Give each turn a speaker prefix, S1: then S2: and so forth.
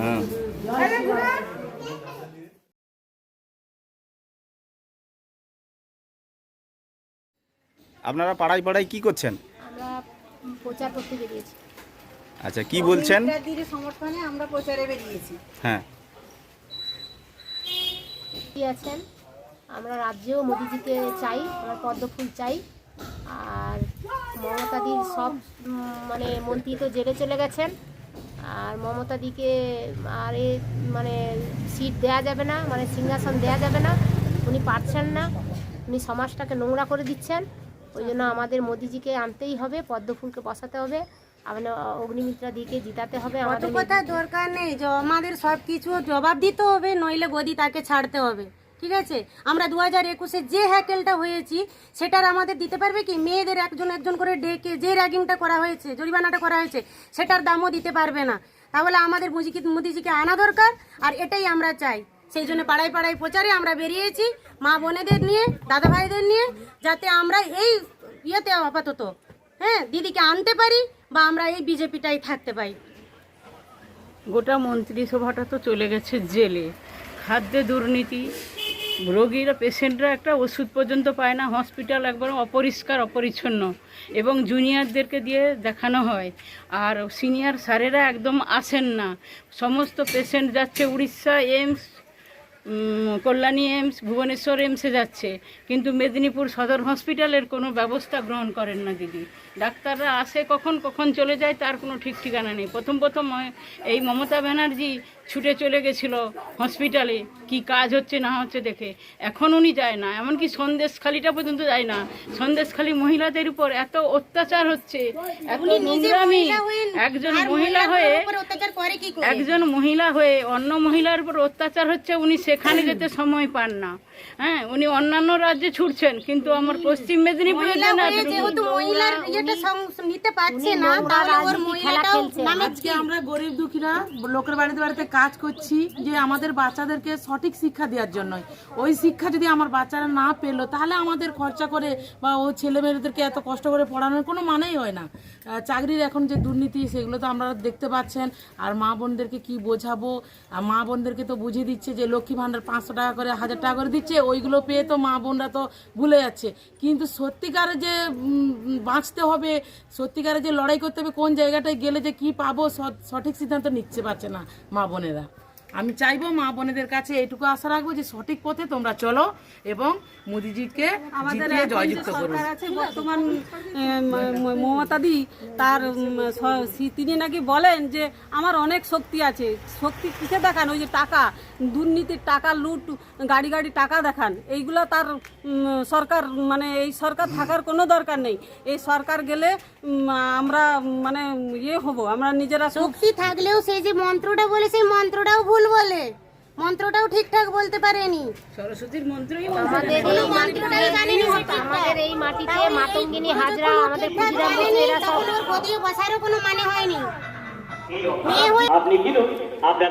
S1: হ্যাঁ। আপনারা পাড়ায় পাড়ায় কি করছেন?
S2: আমরা প্রচার করতে বেরিয়েছি।
S1: আচ্ছা কি বলছেন?
S3: সমর্থনে আমরা প্রচারে বেরিয়েছি।
S1: হ্যাঁ।
S2: কি আছেন? আমরা রাজ্যেও মোদিজিকে চাই আমরা পদ্মফুল চাই আর মমতাদির সব মানে মন্ত্রী তো জেলে চলে গেছেন। আর মমতাদিকে আর এ মানে সিট দেয়া যাবে না মানে সিংহাসন দেয়া যাবে না, উনি পারছেন না। উনি সমাজটাকে নোংরা করে দিচ্ছেন। ওই জন্য আমাদের মোদিজিকে আনতেই হবে পদ্মফুলকে বসাতে হবে আমাদের অগ্নিমিত্রা দিকে জিতাতে হবে আমাদের
S3: কথা দরকার নেই আমাদের সব কিছু জবাব দিতে হবে, নইলে গদি তাকে ছাড়তে হবে। ঠিক আছে? আমরা দু হাজার একুশে যে হ্যাকেলটা হয়েছি, সেটার আমাদের দিতে পারবে কি? মেয়েদের একজন একজন করে ডেকে যে র্যাগিংটা করা হয়েছে, জরিমানাটা করা হয়েছে, সেটার দামও দিতে পারবে না। তাহলে আমাদের মুজিকে মোদিজিকে আনা দরকার, আর এটাই আমরা চাই। সেই জন্য পাড়ায় পাড়ায় প্রচারে আমরা বেরিয়েছি, মা বোনেদের নিয়ে, দাদা ভাইদের নিয়ে, যাতে আমরা এই ইয়েতে আপাতত হ্যাঁ দিদিকে আনতে পারি বা আমরা এই বিজেপিটাই থাকতে পাই
S4: গোটা মন্ত্রিসভাটা তো চলে গেছে জেলে। খাদ্যে দুর্নীতি রোগীরা পেশেন্টরা একটা ওষুধ পর্যন্ত পায় না হসপিটাল একবার অপরিষ্কার, অপরিচ্ছন্ন এবং জুনিয়রদেরকে দিয়ে দেখানো হয়। আর সিনিয়র স্যারেরা একদম আসেন না। সমস্ত পেশেন্ট যাচ্ছে উড়িষ্যা এইমস কল্যাণী এইমস ভুবনেশ্বর এইমসে যাচ্ছে। কিন্তু মেদিনীপুর সদর হসপিটালের কোনো ব্যবস্থা গ্রহণ করেন না দিদি। ডাক্তাররা আসে কখন কখন চলে যায় তার কোনো ঠিক ঠিকানা নেই। প্রথম প্রথম এই মমতা ব্যানার্জি ছুটে চলে গেছিল হসপিটালে কি কাজ হচ্ছে না হচ্ছে দেখে। এখন উনি যায় না। এমনকি সন্দেশখালিটা পর্যন্ত যায় না। সন্দেশখালি মহিলাদের উপর এত অত্যাচার হচ্ছে এত নোংরামি। একজন মহিলা হয়ে একজন মহিলা হয়ে অন্য মহিলার উপর অত্যাচার হচ্ছে উনি সেখানে যেতে সময় পান না। হ্যাঁ উনি অন্যান্য রাজ্যে ছুটছেন কিন্তু আমার পশ্চিম মেদিনীপুরের
S3: মহিলা
S4: জন্য এতটুকু।
S3: যেহেতু মহিলার ইয়েটা নিতে পারছে না তাহলে ওর মহিলাটাও
S5: আজকে আমরা গরিব দুঃখীরা লোকের বাড়িতে বাড়িতে কাজ করছি যে আমাদের বাচ্চাদেরকে সঠিক শিক্ষা দেওয়ার জন্য ওই শিক্ষা যদি আমার বাচ্চারা না পেল তাহলে আমাদের খরচা করে বা ও ছেলে মেয়েদেরকে এত কষ্ট করে পড়ানোর কোনো মানেই হয় না। চাকরির এখন যে দুর্নীতি সেগুলো তো আমরা দেখতে পাচ্ছেন। আর মা বোনদেরকে কি বোঝাবো? আর মা বোনদেরকে তো বুঝিয়ে দিচ্ছে যে লক্ষ্মী ভাণ্ডার পাঁচশো টাকা করে, হাজার টাকা করে দিচ্ছে, ওইগুলো পেয়ে তো মা বোনরা তো ভুলে যাচ্ছে। কিন্তু সত্যিকারে যে বাঁচতে হবে, সত্যিকারে যে লড়াই করতে হবে, কোন জায়গাটায় গেলে যে কি পাবো সঠিক সিদ্ধান্ত নিচ্ছে পারছে না মা বোনেরা। আমি চাইব মা বোনেদের কাছে এইটুকু আশা রাখব যে সঠিক পথে তোমরা চলো এবং মোদিজিকে জিতিয়ে জয়যুক্ত করো
S6: বর্তমান মমতাদি তার তিনি নাকি বলেন যে আমার অনেক শক্তি আছে। শক্তি কিসে দেখান? ওই যে টাকা দুর্নীতির টাকা লুট গাড়ি গাড়ি টাকা দেখান। এইগুলো তার সরকার মানে এই সরকার থাকার কোনো দরকার নেই। এই সরকার গেলে আমরা মানে ইয়ে হব। আমরা নিজেরা
S3: শক্তি থাকলেও সেই যে মন্ত্রটা বলে সেই মন্ত্রটাও ভুল বলে। মন্ত্রটাও ঠিকঠাক বলতে পারেনি।
S4: সরস্বতীর মন্ত্রই
S2: আমাদের এই মাটিতে আমাদের এই মাটিতে মাতঙ্গিনী হাজরা আমাদের
S3: পূজা
S2: করে এরা সব
S3: তখন ওর গদিও বসারও কোনো মানে হয়নি।
S7: আপনি কিন্তু